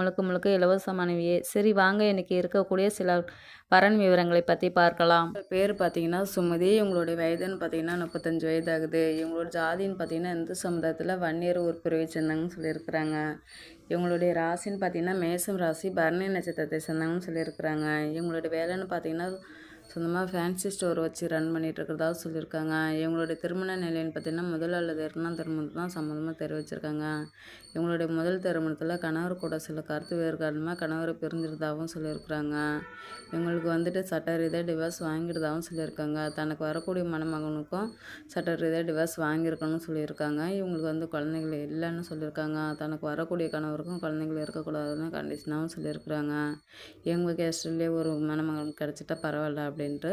முழுக்க முழுக்க இலவசமானவையே சரி வாங்க. இன்றைக்கி இருக்கக்கூடிய சில வரன் விவரங்களை பற்றி பார்க்கலாம். பேர் பார்த்தீங்கன்னா சுமதி. இவங்களுடைய வயதுன்னு பார்த்தீங்கன்னா முப்பத்தஞ்சு வயது ஆகுது இவங்களோட ஜாதின்னு பார்த்தீங்கன்னா இந்து சமுதாயத்தில் வன்னியர் உறுப்பிரிவை சேர்ந்தாங்கன்னு சொல்லியிருக்கிறாங்க. இவங்களுடைய ராசின்னு பார்த்தீங்கன்னா மேசம் ராசி பரணி நட்சத்திரத்தை சேர்ந்தாங்கன்னு சொல்லியிருக்கிறாங்க. இவங்களுடைய வேலைன்னு பார்த்தீங்கன்னா சொந்தமாக ஃபேன்சி ஸ்டோர் வச்சு ரன் பண்ணிகிட்டு இருக்கிறதா சொல்லியிருக்காங்க. இவங்களுடைய திருமண நிலைன்னு பார்த்தீங்கன்னா முதல் அல்லது இரண்டாம் திருமணம் தான் சம்மந்தமாக தெரிவிச்சிருக்காங்க. இவங்களுடைய முதல் திருமணத்தில் கணவர் கூட சில கருத்து வேறு காரணமாக கணவரை பிரிஞ்சிருந்தாகவும் சொல்லியிருக்கிறாங்க. இவங்களுக்கு வந்துட்டு சட்ட ரீதியாக டிவோர்ஸ் வாங்கிடுதாகவும் சொல்லியிருக்காங்க. தனக்கு வரக்கூடிய மணமகனுக்கும் சட்ட ரீதியாக டிவோர்ஸ் வாங்கியிருக்கணும்னு சொல்லியிருக்காங்க. இவங்களுக்கு வந்து குழந்தைகள் இல்லைன்னு சொல்லியிருக்காங்க. தனக்கு வரக்கூடிய கணவருக்கும் குழந்தைகள் இருக்கக்கூடாதுன்னு கண்டிஷனாகவும் சொல்லியிருக்கிறாங்க. இவங்க கேஸ்ட்லேயே ஒரு மணமகன் கிடச்சிட்டா பரவாயில்ல அப்படின்ட்டு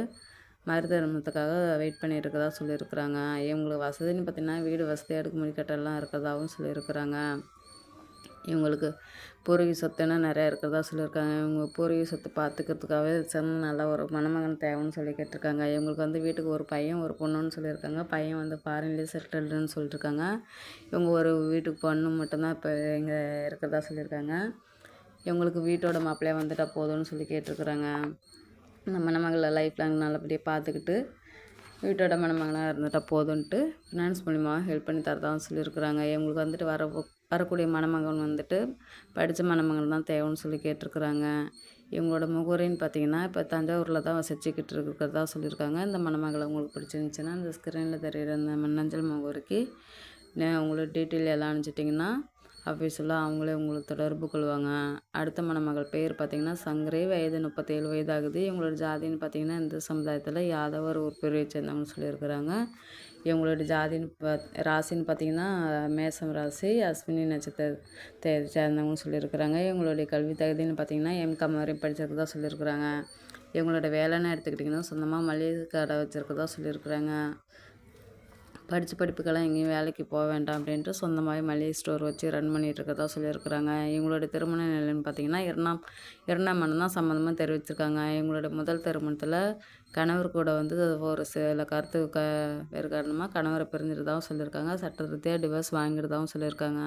மறுதருமத்துக்காக வெயிட் பண்ணியிருக்கதா சொல்லியிருக்கிறாங்க. இவங்களுக்கு வசதின்னு பார்த்திங்கன்னா வீடு வசதி அடுக்குமுறை கட்டெல்லாம் இருக்கிறதாகவும் சொல்லியிருக்கிறாங்க. இவங்களுக்கு பூர்வீக சொத்துன்னா நிறையா இருக்கிறதா சொல்லியிருக்காங்க. இவங்க பூர்வீக சொத்து பார்த்துக்கிறதுக்காகவே சிறந்த நல்ல ஒரு மணமகன் தேவைன்னு சொல்லி கேட்டிருக்காங்க. இவங்களுக்கு வந்து வீட்டுக்கு ஒரு பையன் ஒரு பொண்ணுன்னு சொல்லியிருக்காங்க. பையன் வந்து ஃபாரின்லேயே செட்டில்டுன்னு சொல்லியிருக்காங்க. இவங்க ஒரு வீட்டுக்கு பொண்ணு மட்டும்தான் இப்போ இங்கே இருக்கிறதா சொல்லியிருக்காங்க. இவங்களுக்கு வீட்டோட மாப்பிள்ளையே வந்துட்டால் போதும்னு சொல்லி கேட்டிருக்குறாங்க. நம்ம மணமகளை லைஃப் லாங் நல்லபடியாக பார்த்துக்கிட்டு வீட்டோட மணமகனாக இருந்துட்டால் போதும்ன்ட்டு ஃபினான்ஸ் மூலிமா ஹெல்ப் பண்ணி தரதாகவும் சொல்லியிருக்கிறாங்க. இவங்களுக்கு வந்துட்டு வர வரக்கூடிய மணமகன் வந்துட்டு படித்த மணமகன் தான் தேவைன்னு சொல்லி கேட்டிருக்குறாங்க. இவங்களோட முகவரின்னு பார்த்தீங்கன்னா இப்போ தஞ்சாவூரில் தான் வசிச்சுக்கிட்டு இருக்கிறதா சொல்லியிருக்காங்க. இந்த மணமகளை உங்களுக்கு பிடிச்சிருந்துச்சின்னா இந்த ஸ்க்ரீனில் தெரிகிற அந்த மின்னஞ்சல் முகவரிக்கு உங்களோட டீட்டெயில் எல்லாம் அனுப்பிச்சிட்டிங்கன்னா ஆஃபீஸில் அவங்களே உங்களுக்கு தொடர்பு கொள்வாங்க. அடுத்த மணமகள் பேர் பார்த்திங்கன்னா சங்கரே. வயது முப்பத்தேழு வயது ஆகுது இவங்களோட ஜாதின்னு பார்த்திங்கன்னா இந்த சமுதாயத்தில் யாதவர் ஒரு பிரிவை சேர்ந்தவங்கன்னு சொல்லியிருக்கிறாங்க. இவங்களோட ஜாதின்னு பா ராசின்னு பார்த்திங்கன்னா மேசம் ராசி அஸ்வினி நட்சத்திரத்தை சேர்ந்தவங்கன்னு சொல்லியிருக்கிறாங்க. இவங்களுடைய கல்வி தகுதின்னு பார்த்திங்கன்னா எம்காம் வரையும் படிச்சிருக்கதா சொல்லியிருக்கிறாங்க. இவங்களோட வேலைன்னு எடுத்துக்கிட்டிங்கன்னா சொந்தமாக மளிகை கடை வச்சுருக்கதா சொல்லியிருக்கிறாங்க. படித்த படிப்புக்கெல்லாம் எங்கேயும் வேலைக்கு போக வேண்டாம் அப்படின்ட்டு சொந்தமாகவே மளிகை ஸ்டோர் வச்சு ரன் பண்ணிகிட்டு இருக்கிறதா சொல்லியிருக்கிறாங்க. இவங்களுடைய திருமண நிலைன்னு பார்த்தீங்கன்னா இரண்டாம் இரண்டாம் மனம் தான் சம்மந்தமாக தெரிவிச்சிருக்காங்க. இவங்களுடைய முதல் திருமணத்தில் கணவர் கூட வந்து ஒரு சில கருத்து க வேறு காரணமாக கணவரை பிரிஞ்சிருந்தாவும் சொல்லியிருக்காங்க. சட்ட ரீதியாக டிவோர்ஸ் வாங்கிடுதாகவும் சொல்லியிருக்காங்க.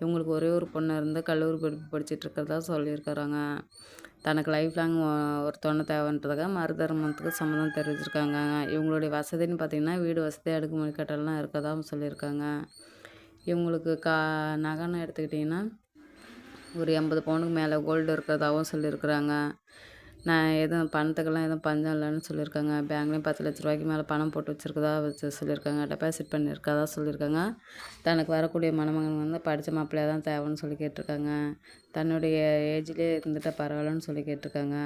இவங்களுக்கு ஒரே ஒரு பொண்ணு இருந்து கல்லூரி படிப்பு படிச்சுட்டு இருக்கிறதா சொல்லியிருக்கிறாங்க. தனக்கு லைஃப் லாங் ஒருத்தவனை தேவைன்றதுக்காக மறுதர்மத்துக்கு சம்மந்தம் தெரிவிச்சிருக்காங்க. இவங்களுடைய வசதின்னு பார்த்திங்கன்னா வீடு வசதி அடுக்குமுறை கட்டலாம் இருக்கதாகவும் சொல்லியிருக்காங்க. இவங்களுக்கு கா நகைன்னு எடுத்துக்கிட்டிங்கன்னா ஒரு எண்பது பவுனுக்கு மேலே கோல்டு இருக்கிறதாகவும் சொல்லியிருக்கிறாங்க. நான் எதுவும் பணத்துக்கெல்லாம் எதுவும் பஞ்சம் இல்லைன்னு சொல்லியிருக்காங்க. பேங்க்லேயும் பத்து லட்ச ரூபாய்க்கு மேலே பணம் போட்டு வச்சுருக்கதா வச்சு சொல்லியிருக்காங்க. டெபாசிட் பண்ணியிருக்கதா சொல்லியிருக்காங்க. தனக்கு வரக்கூடிய மணமகன் வந்து படித்த மாப்பிள்ளையாக தான் தேவைன்னு சொல்லி கேட்டிருக்காங்க. தன்னுடைய ஏஜ்லேயே இருந்துட்டால் பரவாயில்லன்னு சொல்லி கேட்டிருக்காங்க.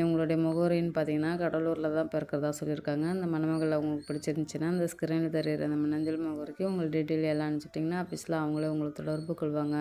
இவங்களுடைய முகவரின்னு பார்த்தீங்கன்னா கடலூரில் தான் பிறக்கிறதா சொல்லியிருக்காங்க. அந்த மணமகள் அவங்களுக்கு பிடிச்சிருந்துச்சின்னா அந்த ஸ்க்ரீனில் தெரியுற அந்த மின்னஞ்சல் முகவரிக்கு உங்கள் டீட்டெயில் எல்லாம் அனுப்பிச்சிட்டிங்கன்னா ஆஃபீஸில் அவங்களே உங்களை தொடர்பு கொள்வாங்க.